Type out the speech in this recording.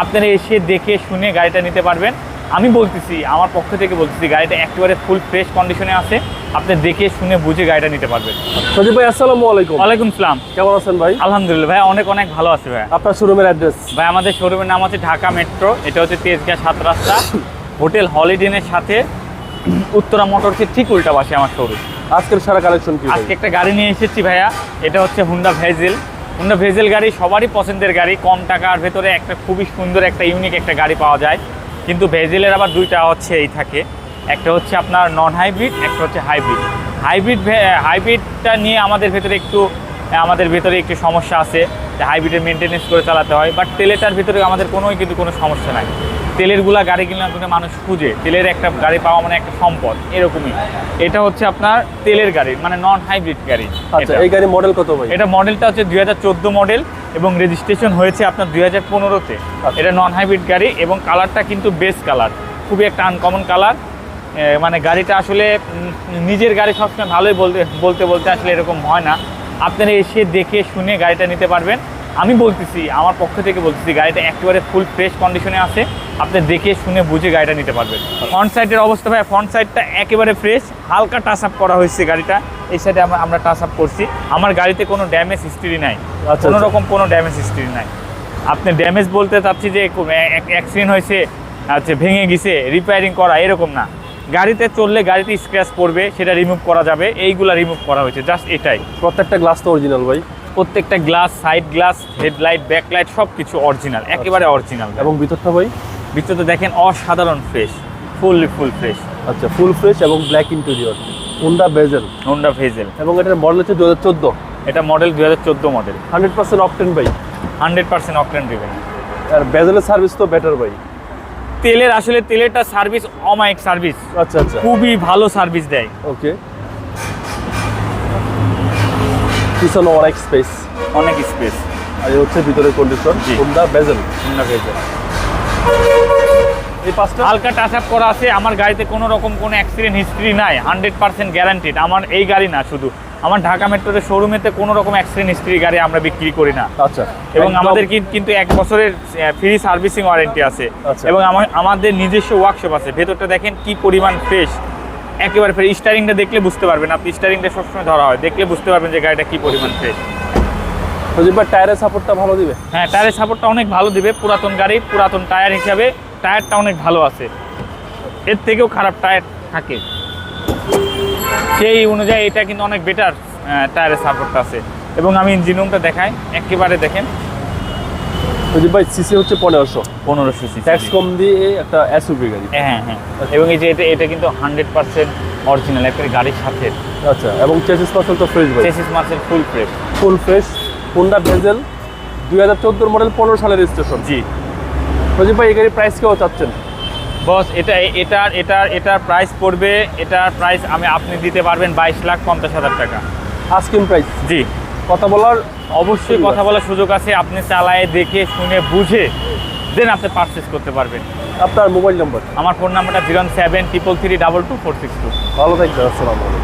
আপনারা এসে দেখে শুনে গাড়িটা নিতে পারবেন। আমি বলতেছি আমার পক্ষ থেকে বলতেছি গাড়িটা একেবারে ফুল ফ্রেশ কন্ডিশনে আছে। আপনি দেখে শুনে বুঝে গাড়িটা নিতে পারবেন। সজীব ভাই আসসালামু আলাইকুম। ওয়ালাইকুম সালাম। কেমন আছেন ভাই? আলহামদুলিল্লাহ। ভাই অনেক অনেক ভালো আছে ভাই। আপনার শোরুমের অ্যাড্রেস ভাই আমাদের শোরুমের নাম হচ্ছে ঢাকা মেট্রো এটা হচ্ছে তেজগাঁ সাত রাস্তা। হোটেল হলিডেনের সাথে উত্তরা মোটরসের ঠিক উল্টা পাশে আমার শোরুম আজকের সারা কালেকশন কি আজকে একটা গাড়ি নিয়ে এসেছি ভাইয়া এটা হচ্ছে হুন্ডা ভেজেল হুন্ডা ভেজেল গাড়ি সবারই পছন্দের গাড়ি, কম টাকার ভেতরে একটা খুবই সুন্দর, একটা ইউনিক একটা গাড়ি পাওয়া যায়। কিন্তু ভেজেলের আবার দুইটা হচ্ছে এই থাকে। একটা হচ্ছে আপনার নন হাইব্রিড একটা হচ্ছে হাইব্রিড হাইব্রিড হাইব্রিডটা নিয়ে আমাদের ভেতরে একটু, আমাদের ভেতরে একটু সমস্যা আছে। যে হাইব্রিডের মেনটেনেন্স করে চালাতে হয় বাট তেলেটার ভিতরে আমাদের কোনোই কিন্তু কোনো সমস্যা নাই। তেলেরগুলা গাড়ি কিনা কিন্তু মানুষ খুঁজে তেলের একটা গাড়ি পাওয়া মানে একটা সম্পদ এরকমই। এটা হচ্ছে আপনার তেলের গাড়ি মানে নন হাইব্রিড গাড়ি আচ্ছা। এই গাড়ি মডেল কত ভাই? এটা মডেলটা হচ্ছে দুই হাজার চোদ্দ মডেল এবং রেজিস্ট্রেশন হয়েছে আপনার দুই হাজার পনেরোতে। আচ্ছা। এটা নন হাইব্রিড গাড়ি এবং কালারটা কিন্তু বেস্ট কালার খুবই একটা আনকমন কালার মানে গাড়িটা আসলে নিজের গাড়ি সবসময় ভালোই বলতে বলতে বলতে আসলে এরকম হয় না। আপনারা এসে দেখে শুনে গাড়িটা নিতে পারবেন। আমি বলতেছি আমার পক্ষ থেকে বলতেছি গাড়িটা একেবারে ফুল ফ্রেশ কন্ডিশনে আছে। আপনি দেখে শুনে বুঝে গাড়িটা নিতে পারবেন। ফ্রন্ট সাইডের অবস্থা ভাই ফ্রন্ট সাইডটা একেবারে ফ্রেশ হালকা টাচ আপ করা হয়েছে গাড়িটা। এই সাইডে আমরা আমরা টাচ আপ করছি। আমার গাড়িতে কোনো ড্যামেজ হিস্ট্রি নাই। আচ্ছা, কোনো আচ্ছা। রকম কোনো ড্যামেজ হিস্ট্রি নাই। আপনি ড্যামেজ বলতে চাচ্ছি যে অ্যাক্সিডেন্ট হয়েছে আচ্ছা ভেঙে গেছে রিপেয়ারিং করা এরকম না। গাড়িতে চললে গাড়িতে স্ক্র্যাচ পড়বে সেটা রিমুভ করা যাবে। এইগুলা রিমুভ করা হয়েছে জাস্ট এটাই। প্রত্যেকটা গ্লাস তো অরিজিনাল ভাই। প্রত্যেকটা glass side glass headlight backlight সব কিছু অরিজিনাল একেবারে অরিজিনাল এবং ভিতরটা ভাই? ভিতরে দেখেন অসাধারণ ফ্রেশ ফুললি ফুল ফ্রেশ আচ্ছা ফুল ফ্রেশ এবং black interior Honda Vezel Honda Vezel এবং এটার মডেল হচ্ছে দু হাজার চোদ্দ। এটা মডেল দু হাজার চোদ্দ মডেল হান্ড্রেড পার্সেন্ট অকটেন ভাই। হান্ড্রেড পার্সেন্ট অকটেন ড্রিভেন আর বেজেলের সার্ভিস তো বেটার ভাই। তেলের আসলে তেলেরটা সার্ভিস অমায়িক সার্ভিস আচ্ছা আচ্ছা। খুবই ভালো সার্ভিস দেয়। ওকে। পিছনে অনেক স্পেস অনেক স্পেস আর এই হচ্ছে ভিতরের condition. Honda Vezel Honda Vezel. এই পাঁচটা? হালকা টাচ আপ করা আছে আমার গাড়িতে কোনো রকম কোনো অ্যাক্সিডেন্ট হিস্ট্রি নাই হান্ড্রেড পার্সেন্ট গ্যারান্টিড আমার এই গাড়ি না শুধু। আমার ঢাকা মেট্রোতে শোরুমেতে কোনো রকম অ্যাক্সিডেন্ট হিস্ট্রি গাড়ি আমরা বিক্রি করি না। আচ্ছা। এবং আমাদের কিন্তু এক বছরের ফ্রি সার্ভিসিং ওয়ারেন্টি আছে। আচ্ছা। এবং আমাদের নিজস্ব ওয়ার্কশপ আছে। ভেতরটা দেখেন কি পরিমাণ ফ্রেশ একেবারে ফ্রেশ স্টারিংটা দেখলে বুঝতে পারবেন। আপনি স্টারিংটা সবসময় ধরা হয়। দেখলে বুঝতে পারবেন যে গাড়িটা কি পরিমাণ ফ্রেশ টায়ারের সাপোর্টটা ভালো দিবে? হ্যাঁ টায়ারের সাপোর্টটা অনেক ভালো দিবে। পুরাতন গাড়ি পুরাতন টায়ার হিসাবে টায়ারটা অনেক ভালো আছে। এর থেকেও খারাপ টায়ার থাকে। সেই অনুযায়ী এটা কিন্তু অনেক বেটার টায়ারের সাপোর্টটা আছে। এবং আমি ইঞ্জিন রুমটা দেখাই একেবারে দেখেন। ভাই সিসি হচ্ছে পনেরোশো। পনেরোশো সিসি ট্যাক্স কম দিয়ে একটা এসইউভি গাড়ি। হ্যাঁ হ্যাঁ এবং এই যে এটা এটা কিন্তু হান্ড্রেড পার্সেন্ট অরিজিনাল একটা গাড়ির সাথে। আচ্ছা এবং চেসিস তো ফ্রেশ ভাই। চেসিস মাসের full prep full fresh Honda Vezel দুই হাজার চোদ্দোর মডেল পনেরো সালের রেজিস্ট্রেশন জি। ভাই এই গাড়ির প্রাইস কেউ চাচ্ছেন বস এটা এটার এটার এটার প্রাইস পড়বে এটার প্রাইস আমি আপনি দিতে পারবেন বাইশ লাখ পঞ্চাশ হাজার টাকা। আস্কিং প্রাইস জি। কথা বলার অবশ্যই কথা বলার সুযোগ আছে আপনি চালায় দেখে শুনে বুঝে দেন আপনি পারচেস করতে পারবেন। আপনার মোবাইল নম্বর আমার ফোন নাম্বারটা zero seven triple three double two four six two ভালো থাকবেন আসসালামু আলাইকুম।